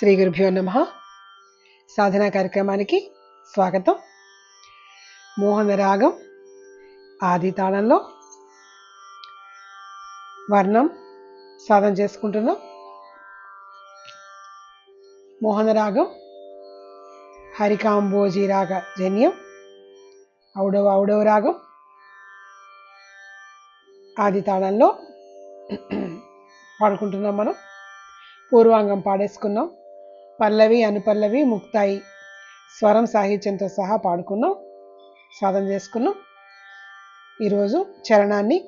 శ్రీ గురుభ్యో నమ. సాధనా కార్యక్రమానికి స్వాగతం. మోహన రాగం ఆది తాళంలో వర్ణం సాధన చేసుకుంటున్నాం. మోహన రాగం హరికాంబోజీ రాగ జన్యం. ఔడవ ఔడవ రాగం ఆది తాళంలో పాడుకుంటున్నాం మనం. పూర్వాంగం పాడేసుకున్నాం. పల్లవి అనుపల్లవి ముక్తాయి స్వరం సాహిత్యంతో సహా పాడుకున్నాం. సాధన చేసుకున్నాం. ఈరోజు చరణాన్ని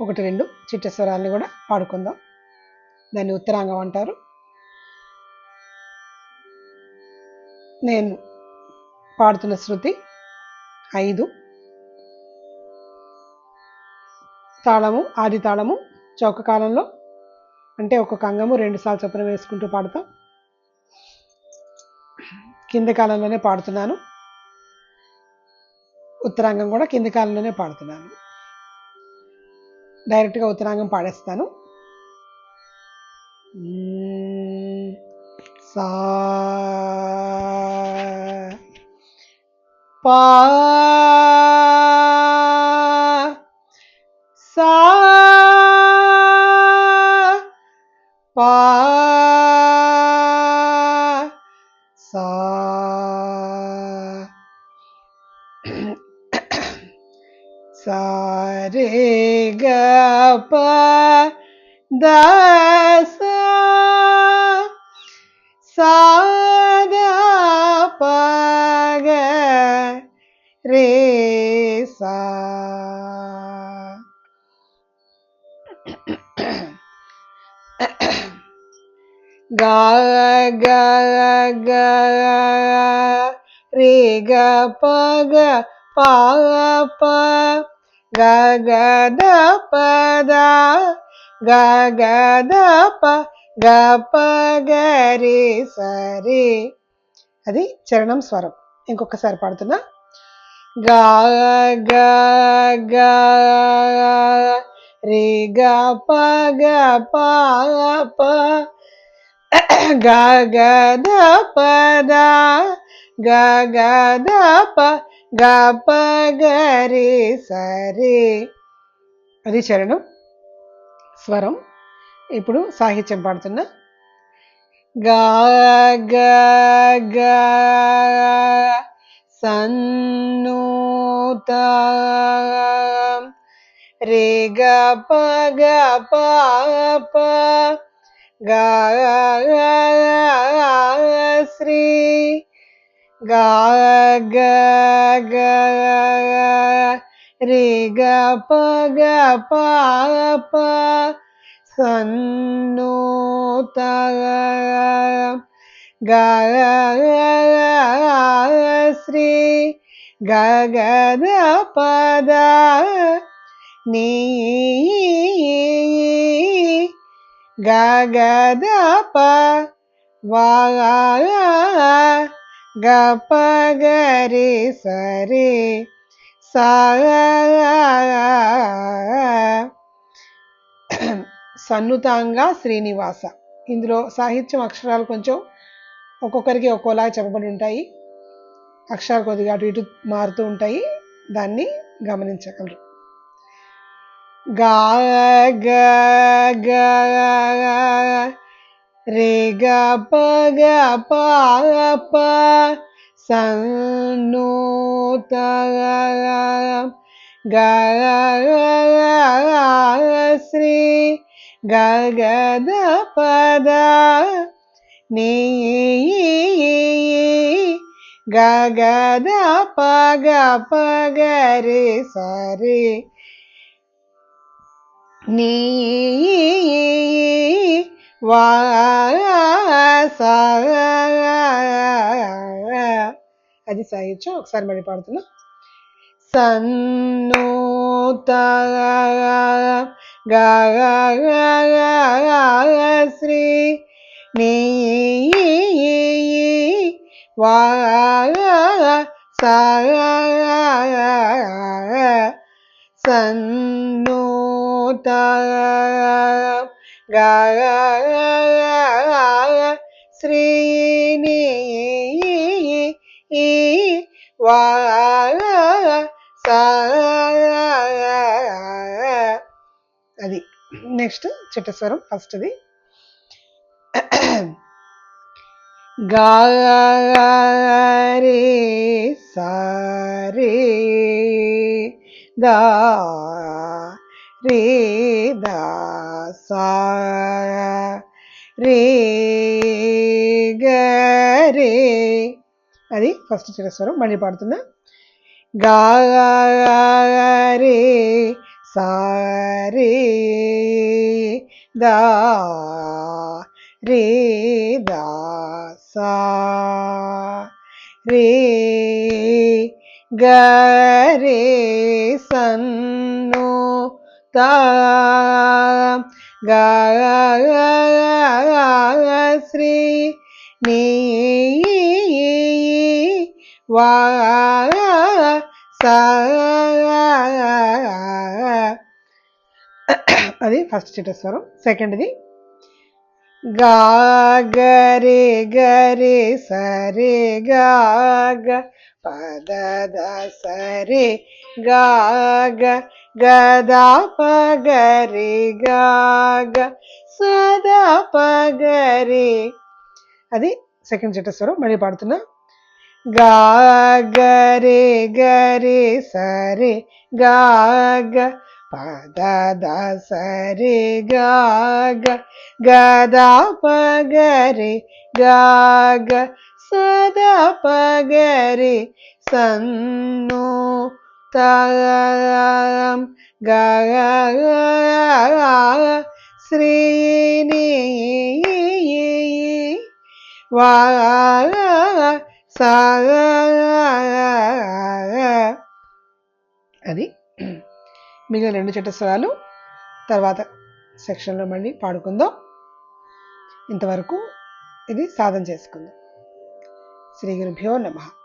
ఒకటి రెండు చిట్ట స్వరాన్ని కూడా పాడుకుందాం. దాన్ని ఉత్తరాంగం అంటారు. నేను పాడుతున్న శృతి ఐదు. తాళము ఆది తాళము చౌక కాలంలో అంటే ఒక్కొక్క అంగము రెండు సార్లు చొప్పున వేసుకుంటూ పాడతాం. కింది కాలంలోనే పాడుతున్నాను. ఉత్తరాంగం కూడా కింది కాలంలోనే పాడుతున్నాను. డైరెక్ట్గా ఉత్తరాంగం పాడేస్తాను. సా పా సా రే గ ప ద సా సా ద ప గ రే సా గ గ గ రే గ పద గగద ప గప గరి సరి అది చరణం స్వరం. ఇంకొకసారి పాడుతున్నా. గా గ గ రే గ ప గ ప ప. గ గ ద ప గ గ ద ప గ సరే. రే అది చరణం స్వరం. ఇప్పుడు సాహిత్యం పాడుతున్నా. గ గ సన్నూత రే గ ప గ ప ప గ Shri. ga ga ga re ga pa ga pa pa san no ta ga ga ga sri ga ga da pa da ni ga ga da pa va ga ga స సరే. సా సన్నుతాంగా శ్రీనివాస. ఇందులో సాహిత్యం అక్షరాలు కొంచెం ఒక్కొక్కరికి ఒక్కోలా చెప్పబడి ఉంటాయి. అక్షరాలు కొద్దిగా అటు ఇటు మారుతూ ఉంటాయి. దాన్ని గమనించగలరు. గా గ గ రే గ ప గ ప ప సన్నూత గ శ్రీ గ గ ద పద అది సాగించు ఒకసారి మళ్ళీ పాడుతున్నా సన్నూత గ శ్రీ నీ వా సా గా శ్రీని వా అది నెక్స్ట్ చిట్టస్వరం ఫస్ట్ది గారే సారే దా రే దా సా రే గరే అది ఫస్ట్ చిరస్వరం మళ్ళీ పాడుతున్నా గారే సారే దా రే దా సా రే గరే సన్ను తా గా శ్రీ నీ వా సా అది ఫస్ట్ చిట్టస్వరం సెకండ్ది గా గరే గరే సరే గా పద ద సరే గాగ గదా పగరే గాగ సదా పగరే అది సెకండ్ చిట్టస్వరం మళ్ళీ పాడుతున్నా గా గరే గరే సరే గాగ పద ద సరే గాగ గదా పగరే గాగ సదా పగరే సన్ను తాం గా శ్రీని వా సా అది మిగిలిన రెండు చట్టస్వరాలు తర్వాత సెక్షన్లో మళ్ళీ పాడుకుందాం. ఇంతవరకు ఇది సాధన చేసుకుందాం. శ్రీ గురుభ్యో నమః.